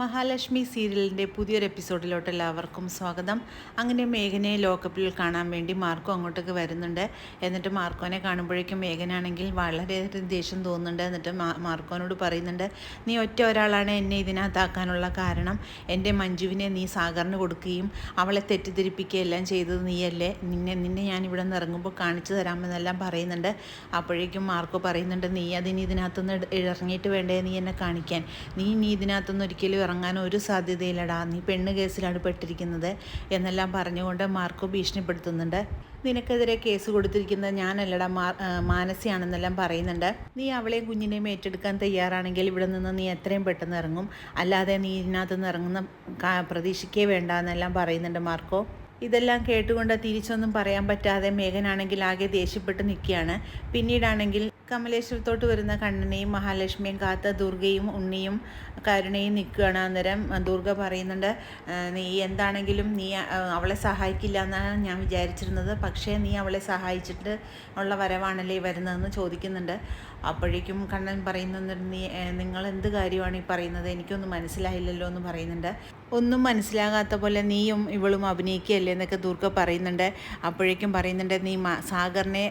മഹാലക്ഷ്മി സീരിയലിന്റെ പുതിയൊരു എപ്പിസോഡിലോട്ട് എല്ലാവർക്കും സ്വാഗതം. അങ്ങനെ മേഘനയെ ലോക്കപ്പിൽ കാണാൻ വേണ്ടി മാർക്കോ അങ്ങോട്ടേക്ക് വരുന്നുണ്ട്. എന്നിട്ട് മാർക്കോനെ കാണുമ്പോഴേക്കും മേഘനാണെങ്കിൽ വളരെയധികം ദേഷ്യം തോന്നുന്നുണ്ട്. എന്നിട്ട് മാർക്കോനോട് പറയുന്നുണ്ട് നീ ഒറ്റ ഒരാളാണ് എന്നെ ഇതിനകത്താക്കാനുള്ള കാരണം. എന്റെ മഞ്ജുവിനെ നീ സാഗറിന് കൊടുക്കുകയും അവളെ തെറ്റിദ്ധരിപ്പിക്കുകയെല്ലാം ചെയ്തത് നീയല്ലേ? നിന്നെ നിന്നെ ഞാൻ ഇവിടെ നിന്ന് ഇറങ്ങുമ്പോൾ കാണിച്ചു തരാമെന്നെല്ലാം പറയുന്നുണ്ട്. അപ്പോഴേക്കും മാർക്കോ പറയുന്നുണ്ട് നീ അതിന് ഇതിനകത്തുനിന്ന് ഇറങ്ങിയിട്ട് വേണ്ടേ നീ എന്നെ കാണിക്കാൻ? നീ നീ ഇതിനകത്തുനിന്ന് ഒരിക്കലും ഇറങ്ങാൻ ഒരു സാധ്യതയില്ലടാ. നീ പെണ്ണ് കേസിലാണ് പെട്ടിരിക്കുന്നത് എന്നെല്ലാം പറഞ്ഞുകൊണ്ട് മാർക്കോ ഭീഷണിപ്പെടുത്തുന്നുണ്ട്. നിനക്കെതിരെ കേസ് കൊടുത്തിരിക്കുന്നത് ഞാനല്ലടാ മാ മാനസിയാണെന്നെല്ലാം പറയുന്നുണ്ട്. നീ അവളെയും കുഞ്ഞിനെയും ഏറ്റെടുക്കാൻ തയ്യാറാണെങ്കിൽ ഇവിടെ നിന്ന് നീ എത്രയും പെട്ടെന്ന് ഇറങ്ങും. അല്ലാതെ നീ ഇതിനകത്ത് നിന്ന് ഇറങ്ങുന്ന പ്രതീക്ഷിക്കേ വേണ്ട എന്നെല്ലാം പറയുന്നുണ്ട് മാർക്കോ. ഇതെല്ലാം കേട്ടുകൊണ്ട് തിരിച്ചൊന്നും പറയാൻ പറ്റാതെ മേഘനാണെങ്കിൽ ആകെ ദേഷ്യപ്പെട്ട് നിൽക്കുകയാണ്. പിന്നീടാണെങ്കിൽ കമലേശ്വരത്തോട്ട് വരുന്ന കണ്ണനെയും മഹാലക്ഷ്മിയും കാത്ത ദുർഗയും ഉണ്ണിയും കരുണയും നിൽക്കുകയാണ് അന്നേരം ദുർഗ പറയുന്നുണ്ട് നീ എന്താണെങ്കിലും നീ അവളെ സഹായിക്കില്ല എന്നാണ് ഞാൻ വിചാരിച്ചിരുന്നത്. പക്ഷേ നീ അവളെ സഹായിച്ചിട്ട് ഉള്ള വരവാണല്ലേ വരുന്നതെന്ന് ചോദിക്കുന്നുണ്ട്. അപ്പോഴേക്കും കണ്ണൻ പറയുന്നുണ്ട് നീ നിങ്ങൾ എന്ത് കാര്യമാണ് ഈ പറയുന്നത്? എനിക്കൊന്നും മനസ്സിലായില്ലല്ലോ എന്ന് പറയുന്നുണ്ട്. ഒന്നും മനസ്സിലാകാത്ത പോലെ നീയും ഇവളും അഭിനയിക്കുകയല്ലേ എന്നൊക്കെ ദുർഗ പറയുന്നുണ്ട്. അപ്പോഴേക്കും പറയുന്നുണ്ട് നീ സാഗറിനെ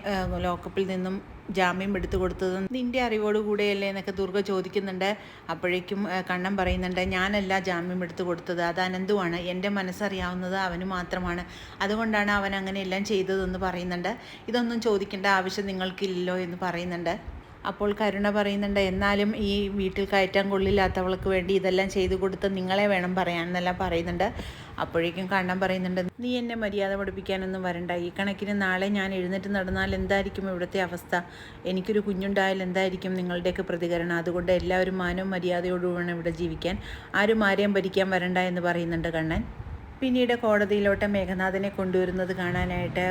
ലോക്കപ്പിൽ നിന്നും ജാമ്യം എടുത്തു കൊടുത്തത്. നിന്റെ അറിവോടുകൂടെയല്ലേ എന്നൊക്കെ ദുർഗ ചോദിക്കുന്നുണ്ട്. അപ്പോഴേക്കും കണ്ണൻ പറയുന്നുണ്ട് ഞാനല്ല ജാമ്യം എടുത്തു കൊടുത്തത്. അത് അനന്തുവാണ്. എന്റെ മനസ്സറിയാവുന്നത് അവന് മാത്രമാണ്. അതുകൊണ്ടാണ് അവൻ അങ്ങനെയെല്ലാം ചെയ്തതെന്ന് പറയുന്നുണ്ട്. ഇതൊന്നും ചോദിക്കേണ്ട ആവശ്യം നിങ്ങൾക്കില്ലല്ലോ എന്ന് പറയുന്നുണ്ട്. അപ്പോൾ കരുണ പറയുന്നുണ്ട് എന്നാലും ഈ വീട്ടിൽ കയറ്റാൻ കൊള്ളില്ലാത്തവൾക്ക് വേണ്ടി ഇതെല്ലാം ചെയ്തു കൊടുത്ത് നിങ്ങളെ വേണം പറയാൻ എന്നെല്ലാം പറയുന്നുണ്ട്. അപ്പോഴേക്കും കണ്ണൻ പറയുന്നുണ്ട് നീ എന്നെ മര്യാദ പഠിപ്പിക്കാനൊന്നും വരണ്ട. ഈ കണക്കിന് നാളെ ഞാൻ എഴുന്നേറ്റ് നടന്നാൽ എന്തായിരിക്കും ഇവിടുത്തെ അവസ്ഥ? എനിക്കൊരു കുഞ്ഞുണ്ടായാൽ എന്തായിരിക്കും നിങ്ങളുടെയൊക്കെ പ്രതികരണം? അതുകൊണ്ട് എല്ലാവരും മാനവും മര്യാദയോടും വേണം ഇവിടെ ജീവിക്കാൻ. ആരും ആരെയും ഭരിക്കാൻ വരണ്ട എന്ന് പറയുന്നുണ്ട് കണ്ണൻ. പിന്നീട് കോടതിയിലോട്ട് മേഘനാഥനെ കൊണ്ടുവരുന്നത് കാണാനായിട്ട്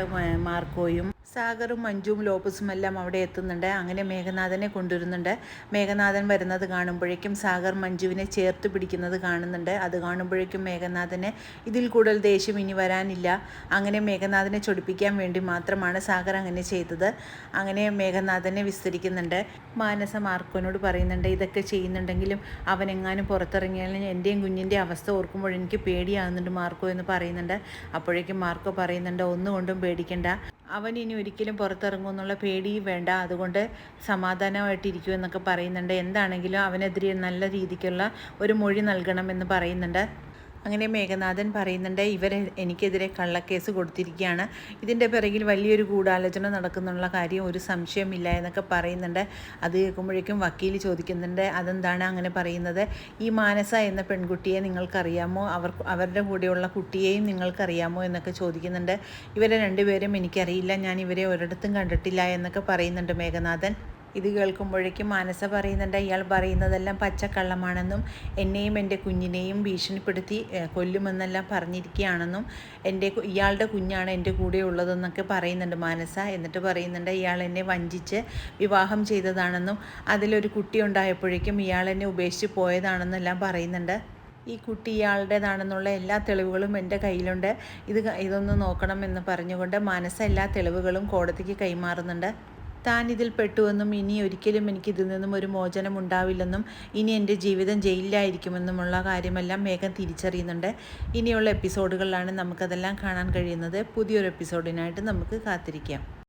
മാർക്കോയും സാഗറും മഞ്ജുവും ലോപ്പസും എല്ലാം അവിടെ എത്തുന്നുണ്ട്. അങ്ങനെ മേഘനാഥനെ കൊണ്ടുവരുന്നുണ്ട്. മേഘനാഥൻ വരുന്നത് കാണുമ്പോഴേക്കും സാഗർ മഞ്ജുവിനെ ചേർത്ത് പിടിക്കുന്നത് കാണുന്നുണ്ട്. അത് കാണുമ്പോഴേക്കും മേഘനാഥന് ഇതിൽ കൂടുതൽ ദേഷ്യം ഇനി വരാനില്ല. അങ്ങനെ മേഘനാഥനെ ചൊടിപ്പിക്കാൻ വേണ്ടി മാത്രമാണ് സാഗർ അങ്ങനെ ചെയ്തത്. അങ്ങനെ മേഘനാഥനെ വിസ്തരിക്കുന്നുണ്ട്. മാനസ മാർക്കോനോട് പറയുന്നുണ്ട് ഇതൊക്കെ ചെയ്യുന്നുണ്ടെങ്കിലും അവനെങ്ങാനും പുറത്തിറങ്ങിയാലും എന്റെയും കുഞ്ഞിന്റെ അവസ്ഥ ഓർക്കുമ്പോൾ എനിക്ക് പേടിയാകുന്നുണ്ട് മാർക്കോ എന്ന് പറയുന്നുണ്ട്. അപ്പോഴേക്കും മാർക്കോ പറയുന്നുണ്ട് ഒന്നുകൊണ്ടും പേടിക്കണ്ട. അവൻ ഇനി ഒരിക്കലും പുറത്തിറങ്ങുമെന്നുള്ള പേടിയും വേണ്ട. അതുകൊണ്ട് സമാധാനമായിട്ടിരിക്കും എന്നൊക്കെ പറയുന്നുണ്ട്. എന്താണെങ്കിലും അവനെതിരെ നല്ല രീതിക്കുള്ള ഒരു മൊഴി നൽകണമെന്ന് പറയുന്നുണ്ട്. അങ്ങനെ മേഘനാഥൻ പറയുന്നുണ്ട് ഇവർ എനിക്കെതിരെ കള്ളക്കേസ് കൊടുത്തിരിക്കുകയാണ്. ഇതിന്റെ പിറകിൽ വലിയൊരു ഗൂഢാലോചന നടക്കുന്നുള്ള കാര്യം ഒരു സംശയമില്ല എന്നൊക്കെ പറയുന്നുണ്ട്. അത് കേൾക്കുമ്പോഴേക്കും വക്കീൽ ചോദിക്കുന്നുണ്ട് അതെന്താണ് അങ്ങനെ പറയുന്നത്? ഈ മാനസ എന്ന പെൺകുട്ടിയെ നിങ്ങൾക്കറിയാമോ? അവർ അവരുടെ കൂടെയുള്ള കുട്ടിയെയും നിങ്ങൾക്കറിയാമോ? എന്നൊക്കെ ചോദിക്കുന്നുണ്ട്. ഇവരെ രണ്ടുപേരും എനിക്കറിയില്ല. ഞാൻ ഇവരെ ഒരിടത്തും കണ്ടിട്ടില്ല എന്നൊക്കെ പറയുന്നുണ്ട് മേഘനാഥൻ. ഇത് കേൾക്കുമ്പോഴേക്കും മാനസ പറയുന്നുണ്ട് ഇയാൾ പറയുന്നതെല്ലാം പച്ചക്കള്ളമാണെന്നും എന്നെയും എന്റെ കുഞ്ഞിനെയും ഭീഷണിപ്പെടുത്തി കൊല്ലുമെന്നെല്ലാം പറഞ്ഞിരിക്കുകയാണെന്നും എന്റെ ഇയാളുടെ കുഞ്ഞാണ് എന്റെ കൂടെ ഉള്ളതെന്നൊക്കെ പറയുന്നുണ്ട് മാനസ. എന്നിട്ട് പറയുന്നുണ്ട് ഇയാൾ എന്നെ വഞ്ചിച്ച് വിവാഹം ചെയ്തതാണെന്നും അതിലൊരു കുട്ടി ഉണ്ടായപ്പോഴേക്കും ഇയാൾ എന്നെ ഉപേക്ഷിച്ച് പോയതാണെന്നെല്ലാം പറയുന്നുണ്ട്. ഈ കുട്ടി ഇയാളുടേതാണെന്നുള്ള എല്ലാ തെളിവുകളും എന്റെ കയ്യിലുണ്ട്. ഇത് ഇതൊന്ന് നോക്കണം എന്ന് പറഞ്ഞുകൊണ്ട് മനസ്സെല്ലാ തെളിവുകളും കോടതിക്ക് കൈമാറുന്നുണ്ട്. താൻ ഇതിൽ പെട്ടുവെന്നും ഇനി ഒരിക്കലും എനിക്ക് ഇതിൽ നിന്നും ഒരു മോചനം ഉണ്ടാവില്ലെന്നും ഇനി എന്റെ ജീവിതം ജയിലിലായിരിക്കുമെന്നുമുള്ള കാര്യമെല്ലാം മേഘം തിരിച്ചറിയുന്നുണ്ട്. ഇനിയുള്ള എപ്പിസോഡുകളിലാണ് നമുക്കതെല്ലാം കാണാൻ കഴിയുന്നത്. പുതിയൊരു എപ്പിസോഡിനായിട്ട് നമുക്ക് കാത്തിരിക്കാം.